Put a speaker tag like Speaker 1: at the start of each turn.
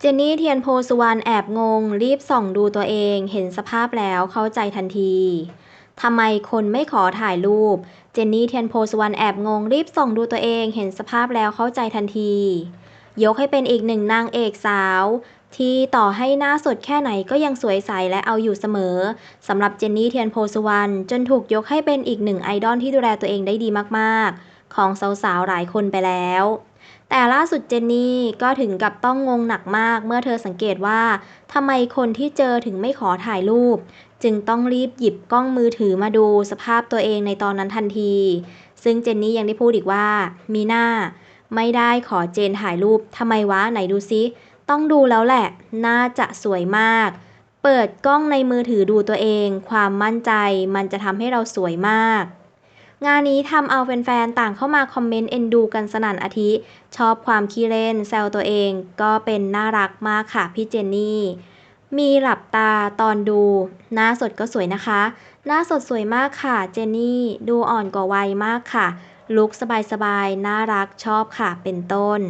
Speaker 1: เจนนี่เทียนโพสุวรรณแอบงง รีบส่องดูตัวเองเห็นสภาพแล้วเข้าใจทันทีทำไมคนไม่ขอถ่ายรูป เจนนี่เทียนโพสุวรรณแอบงง รีบส่องดูตัวเองเห็นสภาพแล้วเข้าใจทันที ยกให้เป็นอีกหนึ่งนางเอกสาว ที่ต่อให้หน้าสดแค่ไหนก็ยังสวยใสและเอาอยู่เสมอสำหรับเจนนี่เทียนโพสุวรรณจนถูกยกให้เป็นอีกหนึ่งไอดอลที่ดูแลตัวเองได้ดีมากๆ ของสาวๆหลายคนไปแล้ว แต่ล่าสุดเจนนี่ก็ถึงกับต้องงงหนักมากเมื่อเธอสังเกตว่าทำไมคนที่เจอถึงไม่ขอถ่ายรูป จึงต้องรีบหยิบกล้องมือถือมาดูสภาพตัวเองในตอนนั้นทันที ซึ่งเจนนี่ยังได้พูดอีกว่า มีหน้า ไม่ได้ขอเจนถ่ายรูปทำไมวะไหนดูซิต้องดูแล้วแหละ น่าจะสวยมาก เปิดกล้องในมือถือดูตัวเอง ความมั่นใจมันจะทำให้เราสวยมาก งานนี้ทำเอาแฟนๆ ต่างเข้ามาคอมเมนต์เอ็นดูกันสนั่นอาทิ ชอบความขี้เล่น แซวตัวเองก็เป็นน่ารักมากค่ะพี่เจนนี่ มีหลับตาตอนดู หน้าสดก็สวยนะคะ หน้าสดสวยมากค่ะเจนนี่ดูอ่อนกว่าวัยมากค่ะ ลุกสบายๆ น่ารักชอบค่ะเป็นต้น